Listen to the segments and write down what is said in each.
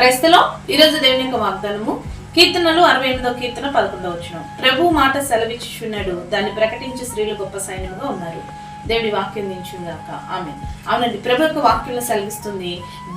క్రైస్తలో ఈరోజు దేవుని యొక్క వాగ్దానము కీర్తనలు అరవై ఎనిమిదో కీర్తన పదకొండవ వచ్చిన ప్రభు మాట సెలవిచ్చుచున్నాడు దాన్ని ప్రకటించి స్త్రీలు గొప్ప సైన్యంగా ఉన్నారు. దేవుడి వాక్యం దించుగాక ఆమె అవునండి ప్రభు యొక్క వాక్యంలో సెలవిస్తుంది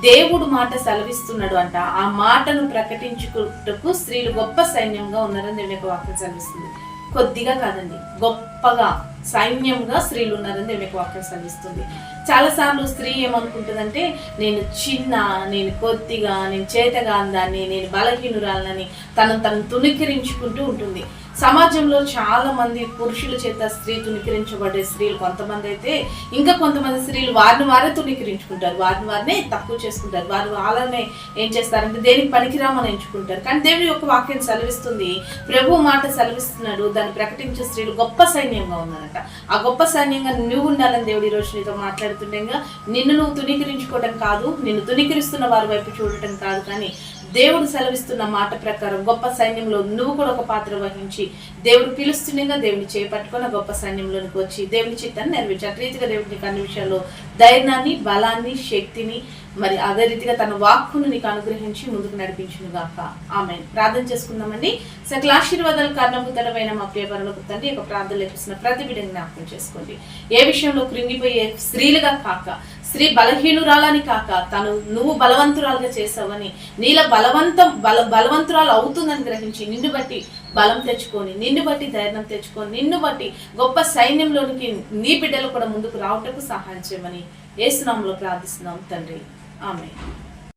దేవుడు మాట సెలవిస్తున్నాడు అంట. ఆ మాటను ప్రకటించుకుంటకు స్త్రీలు గొప్ప సైన్యంగా ఉన్నారని దేవుని యొక్క వాక్యం సెలవిస్తుంది. కొద్దిగా కాదండి గొప్పగా సైన్యంగా స్త్రీలు ఉన్నారని దేవుని యొక్క వాక్యం సెలవిస్తుంది. చాలాసార్లు స్త్రీ ఏమనుకుంటుందంటే నేను చిన్న నేను కొద్దిగా నేను చేతగాందాన్ని నేను బలహీనురాలని తను తను తుణికరించుకుంటూ ఉంటుంది. సమాజంలో చాలా మంది పురుషుల చేత స్త్రీ తుణికరించబడే స్త్రీలు కొంతమంది అయితే ఇంకా కొంతమంది స్త్రీలు వారిని వారే తుణికరించుకుంటారు వారిని వారినే తక్కువ చేసుకుంటారు. వారు వాళ్ళనే ఏం చేస్తారంటే దేనికి పనికిరామని ఎంచుకుంటారు. కానీ దేవుడి యొక్క వాక్యం సెలవిస్తుంది. ప్రభు మాట సెలవిస్తున్నాడు. దాన్ని ప్రకటించే స్త్రీలు గొప్ప సైన్యంగా ఉన్నారట. ఆ గొప్ప సైన్యంగా నువ్వు ఉండాలని దేవుడి ఈరోజు నీతో మాట్లాడుతుండగా నిన్ను నువ్వు తుణీకరించుకోవడం కాదు నిన్ను తుణీకరిస్తున్న వారి వైపు చూడటం కాదు కానీ దేవుడు సెలవిస్తున్న మాట ప్రకారం గొప్ప సైన్యంలో నువ్వు కూడా ఒక పాత్ర వహించి దేవుడు పిలుస్తుండగా దేవుని చేపట్టుకొని గొప్ప సైన్యంలోనికి వచ్చి దేవుని చిత్తాన్ని నెరవేర్చారు రీతిగా దేవుడు నీకు అన్ని విషయాల్లో ధైర్యాన్ని బలాన్ని శక్తిని మరి అదే రీతిగా తన వాక్కును నీకు అనుగ్రహించి ముందుకు నడిపించును గాక ఆమె ప్రార్థన చేసుకుందామండి. సకల ఆశీర్వాదాలు కారణభూతమైన మా ప్రియపరులకు తండ్రి ఒక ప్రార్థన లేపిస్తున్న ప్రతి బిడ్డని జ్ఞాపకం చేసుకోండి. ఏ విషయంలో కృంగిపోయే స్త్రీలుగా కాక స్త్రీ బలహీనురాలని కాక తను నువ్వు బలవంతురాలుగా చేసావని నీల బలవంతం బల బలవంతురాలు అవుతుందని గ్రహించి నిన్ను బట్టి బలం తెచ్చుకొని నిన్ను బట్టి ధైర్యం తెచ్చుకొని నిన్ను బట్టి గొప్ప సైన్యంలోనికి నీ బిడ్డలు కూడా ముందుకు రావటకు సహాయం చేయమని ఏసునామంలో ప్రార్థిస్తున్నాం తండ్రి. ఆమె